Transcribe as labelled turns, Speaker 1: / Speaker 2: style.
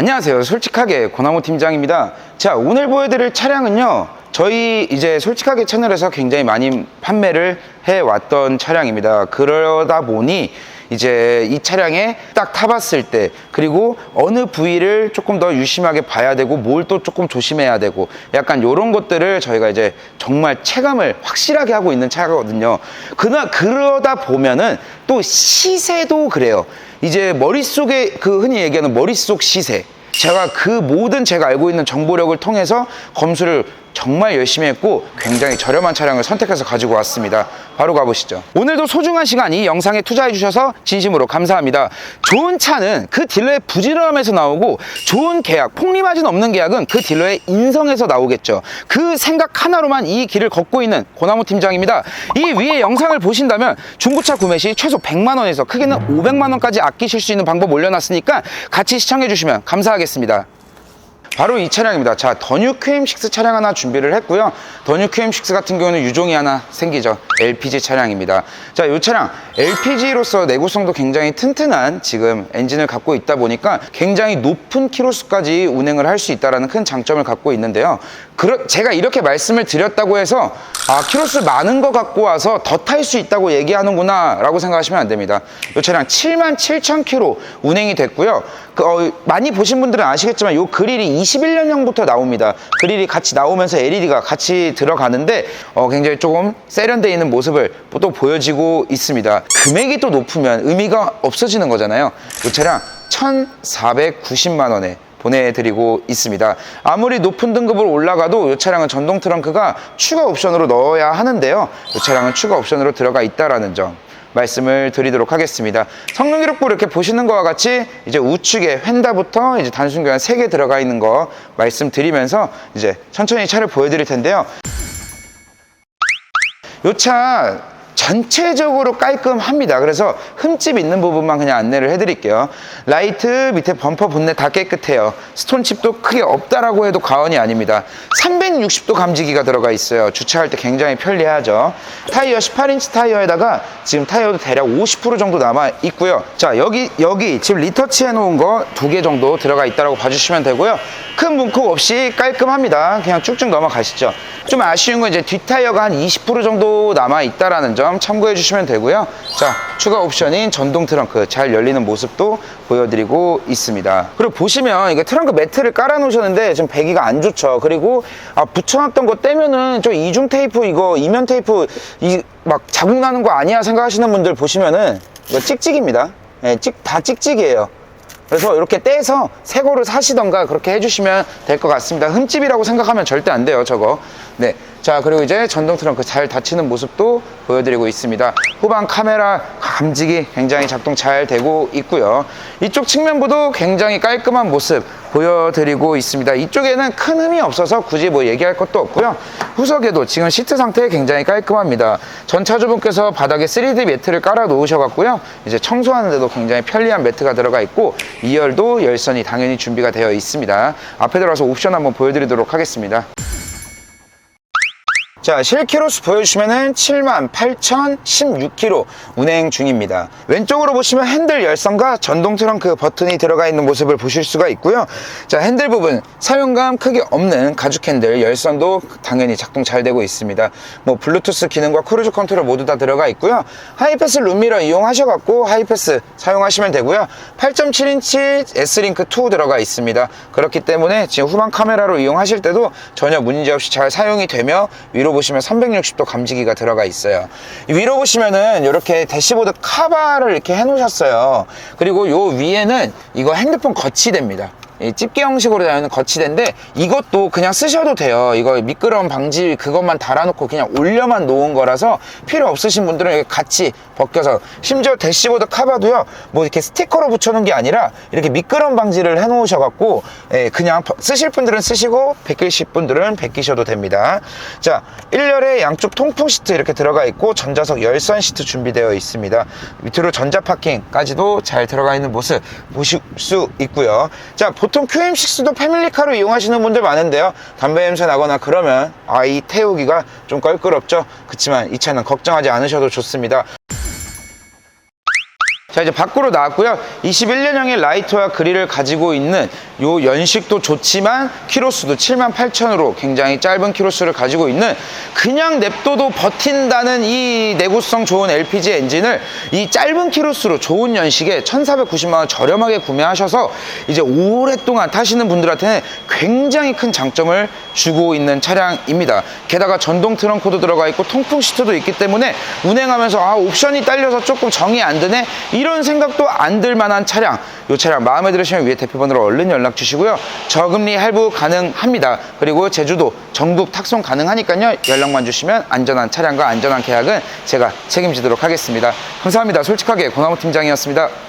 Speaker 1: 안녕하세요. 솔직하게 고나무 팀장입니다. 자, 오늘 보여드릴 차량은요. 저희 이제 솔직하게 채널에서 굉장히 많이 판매를 해왔던 차량입니다. 그러다 보니 이제 이 차량에 딱 타봤을 때 그리고 어느 부위를 조금 더 유심하게 봐야 되고 뭘 또 조금 조심해야 되고 약간 이런 것들을 저희가 이제 정말 체감을 확실하게 하고 있는 차거든요. 그나 그러다 보면은 또 시세도 그래요. 이제 머릿속에 그 흔히 얘기하는 머릿속 시세. 제가 그 모든 제가 알고 있는 정보력을 통해서 검수를 정말 열심히 했고 굉장히 저렴한 차량을 선택해서 가지고 왔습니다. 바로 가보시죠. 오늘도 소중한 시간 이 영상에 투자해 주셔서 진심으로 감사합니다. 좋은 차는 그 딜러의 부지런함에서 나오고 좋은 계약, 폭리마진 없는 계약은 그 딜러의 인성에서 나오겠죠. 그 생각 하나로만 이 길을 걷고 있는 고나무 팀장입니다. 이 위에 영상을 보신다면 중고차 구매 시 최소 100만 원에서 크게는 500만 원까지 아끼실 수 있는 방법 올려놨으니까 같이 시청해 주시면 감사하겠습니다. 바로 이 차량입니다. 자, 더뉴 QM6 차량 하나 준비를 했고요. 더뉴 QM6 같은 경우는 유종이 하나 생기죠. LPG 차량입니다. 자, 이 차량 LPG로서 내구성도 굉장히 튼튼한 지금 엔진을 갖고 있다 보니까 굉장히 높은 키로수까지 운행을 할 수 있다는 큰 장점을 갖고 있는데요. 제가 이렇게 말씀을 드렸다고 해서 아, 키로수 많은 거 갖고 와서 더 탈 수 있다고 얘기하는구나 라고 생각하시면 안 됩니다. 이 차량 7만 7천 킬로 운행이 됐고요. 그, 어, 많이 보신 분들은 아시겠지만 이 그릴이 21년형부터 나옵니다. 그릴이 같이 나오면서 LED가 같이 들어가는데 어, 굉장히 조금 세련되어 있는 모습을 또 보여지고 있습니다. 금액이 또 높으면 의미가 없어지는 거잖아요. 이 차량 1,490만 원에 보내드리고 있습니다. 아무리 높은 등급으로 올라가도 이 차량은 전동 트렁크가 추가 옵션으로 넣어야 하는데요. 이 차량은 추가 옵션으로 들어가 있다라는 점 말씀을 드리도록 하겠습니다. 성능 기록부 이렇게 보시는 것과 같이 이제 우측에 휀다부터 이제 단순 교환 3개 들어가 있는 거 말씀드리면서 이제 천천히 차를 보여드릴 텐데요. 요차 전체적으로 깔끔합니다. 그래서 흠집 있는 부분만 그냥 안내를 해드릴게요. 라이트 밑에 범퍼 본넷 다 깨끗해요. 스톤칩도 크게 없다라고 해도 과언이 아닙니다. 360도 감지기가 들어가 있어요. 주차할 때 굉장히 편리하죠. 타이어 18인치 타이어에다가 지금 타이어도 대략 50% 정도 남아 있고요. 자 여기 여기 지금 리터치 해놓은 거 두 개 정도 들어가 있다라고 봐주시면 되고요. 큰 문콕 없이 깔끔합니다. 그냥 쭉쭉 넘어가시죠. 좀 아쉬운 건 이제 뒷타이어가 한 20% 정도 남아 있다라는 점 참고해 주시면 되고요. 자, 추가 옵션인 전동 트렁크 잘 열리는 모습도 보여드리고 있습니다. 그리고 보시면 이게 트렁크 매트를 깔아 놓으셨는데 지금 배기가 안 좋죠. 그리고 아, 붙여놨던 거 떼면은 저 이중 테이프 이거 이면 테이프 이 막 자국 나는 거 아니야 생각하시는 분들 보시면은 이거 찍찍입니다. 예, 찍, 다 찍찍이에요. 그래서 이렇게 떼서 새 거를 사시던가 그렇게 해주시면 될 것 같습니다. 흠집이라고 생각하면 절대 안 돼요, 저거. 네. 자, 그리고 이제 전동 트렁크 잘 닫히는 모습도 보여드리고 있습니다. 후방 카메라 감지기 굉장히 작동 잘 되고 있고요. 이쪽 측면부도 굉장히 깔끔한 모습 보여드리고 있습니다. 이쪽에는 큰 흠이 없어서 굳이 뭐 얘기할 것도 없고요. 후석에도 지금 시트 상태 굉장히 깔끔합니다. 전 차주분께서 바닥에 3D 매트를 깔아 놓으셔갖고요. 이제 청소하는데도 굉장히 편리한 매트가 들어가 있고 2열도 열선이 당연히 준비가 되어 있습니다. 앞에 들어가서 옵션 한번 보여드리도록 하겠습니다. 자, 실키로수 보여주시면은 78,016km 운행 중입니다. 왼쪽으로 보시면 핸들 열선과 전동 트렁크 버튼이 들어가 있는 모습을 보실 수가 있고요. 자, 핸들 부분 사용감 크게 없는 가죽 핸들 열선도 당연히 작동 잘 되고 있습니다. 뭐 블루투스 기능과 크루즈 컨트롤 모두 다 들어가 있고요. 하이패스 룸미러 이용하셔 갖고 하이패스 사용하시면 되고요. 8.7인치 S링크 2 들어가 있습니다. 그렇기 때문에 지금 후방 카메라로 이용하실 때도 전혀 문제 없이 잘 사용이 되며 위로 보시면 360도 감지기가 들어가 있어요. 이 위로 보시면은 이렇게 대시보드 카바를 이렇게 해 놓으셨어요. 그리고 요 위에는 이거 핸드폰 거치대입니다. 이 집게 형식으로 되어 있는 거치대인데 이것도 그냥 쓰셔도 돼요. 이거 미끄럼 방지 그것만 달아놓고 그냥 올려만 놓은 거라서 필요 없으신 분들은 같이 벗겨서 심지어 대시보드 카바도요. 뭐 이렇게 스티커로 붙여놓은 게 아니라 이렇게 미끄럼 방지를 해놓으셔갖고 예, 그냥 버- 쓰실 분들은 쓰시고 벗기실 분들은 벗기셔도 됩니다. 자 1열에 양쪽 통풍 시트 이렇게 들어가 있고 전자석 열선 시트 준비되어 있습니다. 밑으로 전자 파킹까지도 잘 들어가 있는 모습 보실 수 있고요. 자 보통 QM6도 패밀리카로 이용하시는 분들 많은데요. 담배 냄새 나거나 그러면 아이 태우기가 좀 껄끄럽죠. 그렇지만 이 차는 걱정하지 않으셔도 좋습니다. 자 이제 밖으로 나왔고요 21년형의 라이트와 그릴을 가지고 있는 요 연식도 좋지만 키로수도 7만 8천으로 굉장히 짧은 키로수를 가지고 있는 그냥 냅둬도 버틴다는 이 내구성 좋은 LPG 엔진을 이 짧은 키로수로 좋은 연식에 1,490만 원 저렴하게 구매하셔서 이제 오랫동안 타시는 분들한테는 굉장히 큰 장점을 주고 있는 차량입니다. 게다가 전동 트렁크도 들어가 있고 통풍 시트도 있기 때문에 운행하면서 아 옵션이 딸려서 조금 정이 안 드네 이런 생각도 안 들 만한 차량. 이 차량 마음에 들으시면 위에 대표번호로 얼른 연락 주시고요. 저금리 할부 가능합니다. 그리고 제주도 전국 탁송 가능하니까요. 연락만 주시면 안전한 차량과 안전한 계약은 제가 책임지도록 하겠습니다. 감사합니다. 솔직하게 권하무 팀장이었습니다